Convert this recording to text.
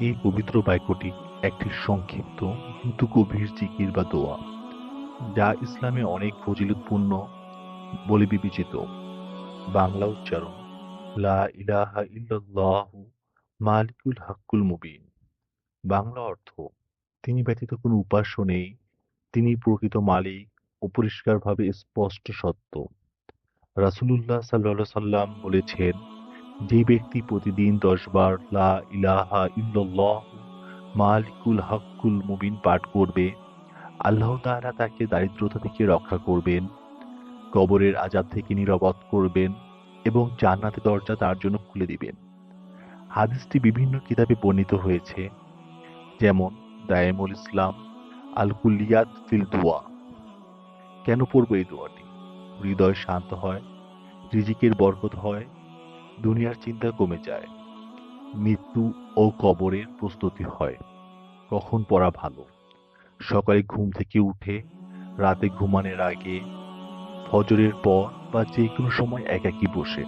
এই পবিত্র বাক্যটি একটি সংক্ষিপ্ত, কিন্তু গভীর জিকির বা দোয়া, যা ইসলামে অনেক ফজিলতপূর্ণ বলে বিবেচিত। বাংলা উচ্চারণ, লা ইলাহা ইল্লাল্লাহু মালিকুল হাক্কুল মুবিন। বাংলা অর্থ, তিনি ব্যতীত কোনো উপাস্য নেই, তিনি প্রকৃত মালিক ও স্পষ্ট সত্য। রাসূলুল্লাহ সাল্লাল্লাহু সাল্লাম বলেছেন যে ব্যক্তি প্রতিদিন দশবার লা ইলাহা ইল্লাল্লাহ, মালিকুল হাক্কুল মুবিন পাঠ করবে, আল্লাহ তাআলা তাকে দারিদ্রতা থেকে রক্ষা করবেন, কবরের আজাব থেকে নিরাপদ করবেন এবং জান্নাতের দরজা তার জন্য খুলে দিবেন। হাদিসটি বিভিন্ন কিতাবে বর্ণিত হয়েছে, যেমন দায়েমুল ইসলাম আল কুলিয়াত ফিল দোয়া। কেন পড়ব এই দোয়াটি? হৃদয় শান্ত হয়, রিজিকের বরকত হয় দুনিয়ার চিন্তা কমে যায়। মৃত্যু ও কবরের প্রস্তুতি হয়। কখন পড়া ভালো? সকালে ঘুম থেকে উঠে, রাতে ঘুমানোর আগে, ফজরের পর বা যে কোনো সময় একাকী বসে।